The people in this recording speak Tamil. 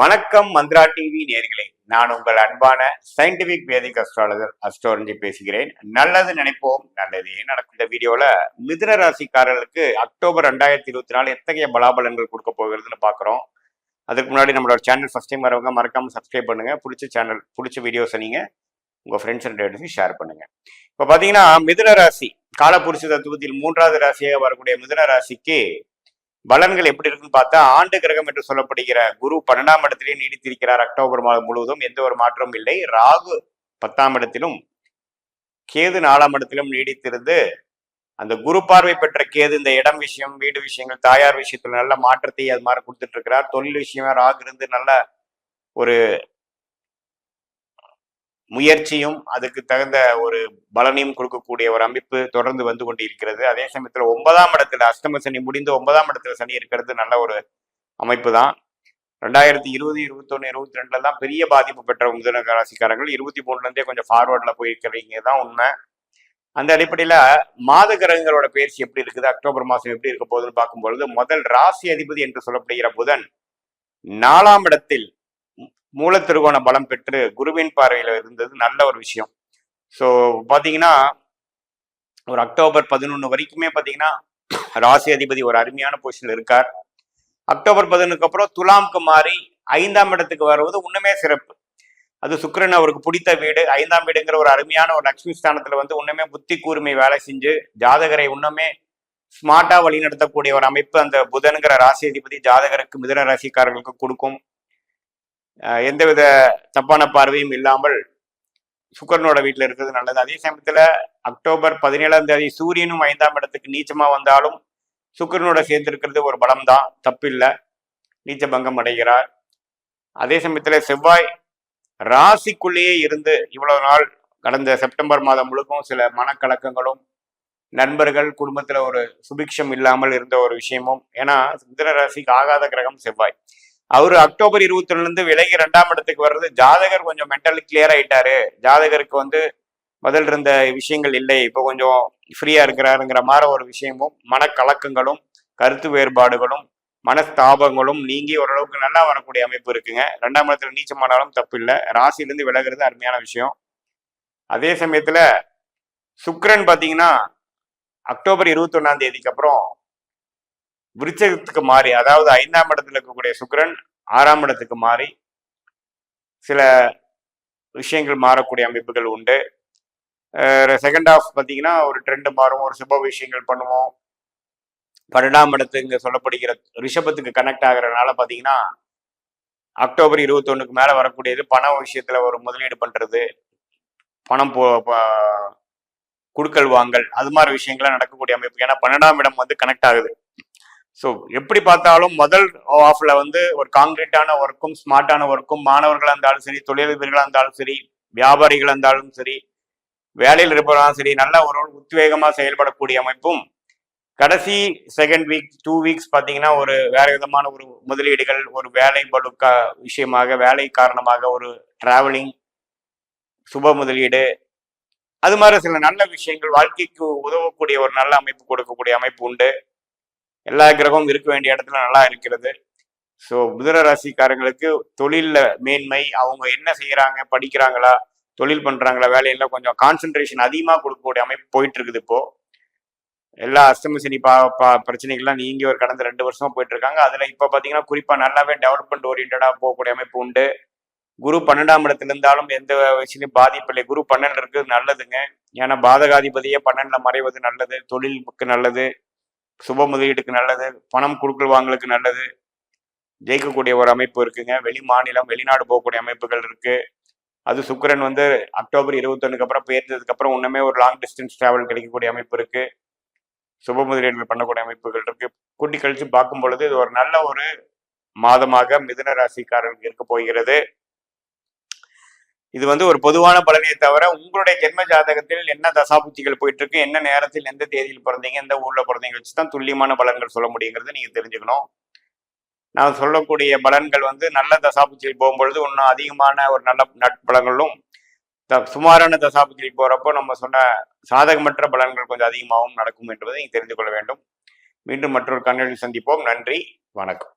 வணக்கம் மந்த்ரா டிவி நேர்களே. நான் உங்கள் அன்பான சயின்டிபிக் வேதிக் அஸ்ட்ராலஜர் அஸ்ட்ரோலஜி பேசுகிறேன். நல்லது நினைப்போம். நல்லதே நடக்கும். இந்த வீடியோல மிதுன ராசிக்காரர்களுக்கு அக்டோபர் ரெண்டாயிரத்தி இருபத்தி நாலு எத்தகைய பலாபலன்கள் கொடுக்க போகிறதுன்னு பார்க்குறோம் அதுக்கு முன்னாடி நம்மளோட சேனல் ஃபஸ்ட் டைம் வரவங்க மறக்காம சப்ஸ்கிரைப் பண்ணுங்க. பிடிச்ச சேனல் பிடிச்ச வீடியோஸை நீங்க உங்க ஃப்ரெண்ட்ஸ் அண்ட் ரிலேட்டிவ்ஸ் ஷேர் பண்ணுங்க. இப்போ பார்த்தீங்கன்னா மிதுன ராசி காலப்புருஷ தத்துவத்தில் மூன்றாவது ராசியாக வரக்கூடிய மிதுன ராசிக்கு பலன்கள் எப்படி இருக்குன்னு பார்த்தா ஆண்டு கிரகம் என்று சொல்லப்படுகிற குரு பன்னெண்டாம் இடத்திலேயே நீடித்திருக்கிறார் அக்டோபர் மாதம் முழுவதும். எந்த ஒரு மாற்றமும் இல்லை. ராகு பத்தாம் இடத்திலும் கேது நாலாம் இடத்திலும் நீடித்திருந்து அந்த குரு பார்வை பெற்ற கேது இந்த இடம் விஷயம் வீடு விஷயங்கள் தாயார் விஷயத்துல நல்ல மாற்றத்தை அது மாதிரி கொடுத்துட்டு இருக்கிறார். தொழில் விஷயமா ராகு இருந்து நல்ல ஒரு முயற்சியும் அதுக்கு தகுந்த ஒரு பலனையும் கொடுக்கக்கூடிய ஒரு அமைப்பு தொடர்ந்து வந்து கொண்டு இருக்கிறது அதே சமயத்துல ஒன்பதாம் இடத்துல அஷ்டம சனி முடிந்து ஒன்பதாம் இடத்துல சனி இருக்கிறது நல்ல ஒரு அமைப்பு தான் ரெண்டாயிரத்தி இருபது இருபத்தொன்னு இருபத்தி ரெண்டுல தான் பெரிய பாதிப்பு பெற்ற மிதுன ராசிக்காரங்கள் இருபத்தி மூணுல இருந்தே கொஞ்சம் ஃபார்வர்டில் போயிருக்கிறீங்க தான் உண்மை. அந்த அடிப்படையில மாத கிரகங்களோட பயிற்சி எப்படி இருக்குது அக்டோபர் மாசம் எப்படி இருக்க போகுதுன்னு பார்க்கும்பொழுது முதல் ராசி அதிபதி என்று சொல்லப்படுகிற புதன் நாலாம் இடத்தில் மூல திருகோண பலம் பெற்று குருவின் பார்வையில இருந்தது நல்ல ஒரு விஷயம். ஸோ பார்த்தீங்கன்னா ஒரு அக்டோபர் பதினொன்று வரைக்குமே பார்த்தீங்கன்னா ராசி அதிபதி ஒரு அருமையான பொசிஷன் இருக்கார். அக்டோபர் பதினொன்றுக்கு அப்புறம் துலாம்க்கு மாறி ஐந்தாம் இடத்துக்கு வருவது இன்னுமே சிறப்பு. அது சுக்கரன் அவருக்கு பிடித்த வீடு. ஐந்தாம் வீடுங்கிற ஒரு அருமையான ஒரு லக்ஷ்மி ஸ்தானத்தில் வந்து இன்னுமே புத்தி கூர்மை வேலை செஞ்சு ஜாதகரை இன்னுமே ஸ்மார்ட்டாக வழிநடத்தக்கூடிய ஒரு அமைப்பு அந்த புதன்கிற ராசி அதிபதி ஜாதகருக்கு மிதன ராசிக்காரர்களுக்கு கொடுக்கும். எந்தவித தப்பான பார்வையும் இல்லாமல் சுக்கரனோட வீட்டில் இருக்கிறது நல்லது. அதே சமயத்தில் அக்டோபர் பதினேழாம் தேதி சூரியனும் ஐந்தாம் இடத்துக்கு நீச்சமாக வந்தாலும் சுக்கரனோட சேர்ந்திருக்கிறது ஒரு பலம்தான். தப்பில்லை. நீச்ச பங்கம் அடைகிறார். அதே சமயத்தில் செவ்வாய் ராசிக்குள்ளேயே இருந்து இவ்வளவு நாள் கடந்த செப்டம்பர் மாதம் முழுக்கும் சில மனக்கலக்கங்களும் நண்பர்கள் குடும்பத்தில் ஒரு சுபிக்ஷம் இல்லாமல் இருந்த ஒரு விஷயமும். ஏன்னா சுந்தர ராசிக்கு ஆகாத கிரகம் செவ்வாய். அவர் அக்டோபர் இருபத்தி இருந்து விலகி ரெண்டாம் இடத்துக்கு வர்றது ஜாதகர் கொஞ்சம் மென்டலி கிளியர் ஆயிட்டாரு. ஜாதகருக்கு வந்து முதல் இருந்த விஷயங்கள் இல்லை. இப்போ கொஞ்சம் ஃப்ரீயா இருக்கிறாருங்கிற மாதிரி ஒரு விஷயமும் மனக்கலக்கங்களும் கருத்து வேறுபாடுகளும் மனஸ்தாபங்களும் நீங்கி ஓரளவுக்கு நல்லா வரக்கூடிய அமைப்பு இருக்குங்க. ரெண்டாம் இடத்துல நீச்சமானாலும் தப்பு இல்லை ராசியிலிருந்து விலகிறது அருமையான விஷயம். அதே சமயத்துல சுக்ரன் பாத்தீங்கன்னா அக்டோபர் இருபத்தி ஒன்னாம் தேதிக்கு அப்புறம் விருச்சகத்துக்கு மாறி அதாவது ஐந்தாம் இடத்துல இருக்கக்கூடிய சுக்கிரன் ஆறாம் இடத்துக்கு மாறி சில விஷயங்கள் மாறக்கூடிய அமைப்புகள் உண்டு. செகண்ட் ஹாஃப் பார்த்தீங்கன்னா ஒரு ட்ரெண்டு மாறும் ஒரு சுப விஷயங்கள் பண்ணுவோம். பன்னெண்டாம் இடத்து இங்கே சொல்லப்படுகிற ரிஷபத்துக்கு கனெக்ட் ஆகிறதுனால பார்த்தீங்கன்னா அக்டோபர் இருபத்தொன்னுக்கு மேலே வரக்கூடியது பண விஷயத்தில் ஒரு முதலீடு பண்ணுறது பணம் போ ப- குடுக்கல் வாங்கல் அது மாதிரி விஷயங்கள்லாம் நடக்கக்கூடிய அமைப்பு. ஏன்னா பன்னெண்டாம் இடம் வந்து கனெக்ட் ஆகுது. ஸோ எப்படி பார்த்தாலும் முதல் ஆஃப்ல வந்து ஒரு காங்கிரீட்டான ஒர்க்கும் ஸ்மார்ட்டான ஒர்க்கும் மாணவர்களாக இருந்தாலும் சரி தொழிலதிபர்களாக இருந்தாலும் சரி வியாபாரிகளாக இருந்தாலும் சரி வேலையில் இருப்பவர்களும் சரி நல்ல ஒரு உத்வேகமாக செயல்படக்கூடிய அமைப்பும் கடைசி செகண்ட் வீக் டூ வீக்ஸ் பார்த்தீங்கன்னா ஒரு வேற விதமான ஒரு முதலீடுகள் ஒரு வேலை பலுக்கா விஷயமாக வேலை காரணமாக ஒரு டிராவலிங் சுப முதலீடு அது மாதிரி சில நல்ல விஷயங்கள் வாழ்க்கைக்கு உதவக்கூடிய ஒரு நல்ல அமைப்பு கொடுக்கக்கூடிய அமைப்பு உண்டு. எல்லா கிரகமும் இருக்க வேண்டிய இடத்துல நல்லா இருக்கிறது. ஸோ புதர ராசிக்காரங்களுக்கு தொழிலில் மேன்மை அவங்க என்ன செய்கிறாங்க படிக்கிறாங்களா தொழில் பண்ணுறாங்களா வேலையில கொஞ்சம் கான்சென்ட்ரேஷன் அதிகமாக கொடுக்கக்கூடிய அமைப்பு போயிட்டு இருக்குது இப்போ. எல்லா அஷ்டம சனி பா பா பிரச்சனைகள்லாம் நீங்க ஒரு கடந்த ரெண்டு வருஷமா போயிட்டு இருக்காங்க அதுல இப்ப பாத்தீங்கன்னா குறிப்பா நல்லாவே டெவலப்மெண்ட் ஓரியன்டா போகக்கூடிய அமைப்பு உண்டு. குரு பன்னெண்டாம் இடத்துல இருந்தாலும் எந்த விஷயத்தையும் பாதிப்பு இல்லை. குரு பன்னெண்டு இருக்கிறது நல்லதுங்க. ஏன்னா பாதகாதிபதியே பன்னெண்டுல மறைவது நல்லது. தொழிலுக்கு நல்லது. சுப முதலீடுக்கு நல்லது பணம் கொடுக்கல் வாங்கலுக்கு நல்லது. ஜெயிக்கக்கூடிய ஒரு அமைப்பு இருக்குங்க. வெளி மாநிலம் வெளிநாடு போகக்கூடிய அமைப்புகள் இருக்கு. அது சுக்கிரன் வந்து அக்டோபர் இருபத்தொன்னுக்கு அப்புறம் பேர்ந்ததுக்கு அப்புறம் இன்னுமே ஒரு லாங் டிஸ்டன்ஸ் டிராவல் கிடைக்கக்கூடிய அமைப்பு இருக்கு. சுப முதலீடுகள் பண்ணக்கூடிய அமைப்புகள் இருக்கு. கூட்டி கழிச்சு பார்க்கும் பொழுது இது ஒரு நல்ல ஒரு மாதமாக மிதுன ராசிக்காரர்களுக்கு இருக்க போகிறது. இது வந்து ஒரு பொதுவான பலனையை தவிர உங்களுடைய ஜென்ம ஜாதகத்தில் என்ன தசாபுத்திகள் போயிட்டு இருக்கு என்ன நேரத்தில் எந்த தேதியில் பிறந்தீங்க எந்த ஊர்ல பிறந்தீங்க வச்சு தான் துல்லியமான பலன்கள் சொல்ல முடியுங்கிறத நீங்க தெரிஞ்சுக்கணும். நான் சொல்லக்கூடிய பலன்கள் வந்து நல்ல தசாபுத்தியில் போகும்பொழுது இன்னும் அதிகமான ஒரு நல்ல நட்பலங்களும் த- சுமாரான தசாபுத்தியில் போறப்போ நம்ம சொன்ன சாதகமற்ற பலன்கள் கொஞ்சம் அதிகமாகவும் நடக்கும் என்பதை நீங்கள் தெரிந்து கொள்ள வேண்டும். மீண்டும் மற்றொரு கண்ணொழி சந்திப்போம். நன்றி. வணக்கம்.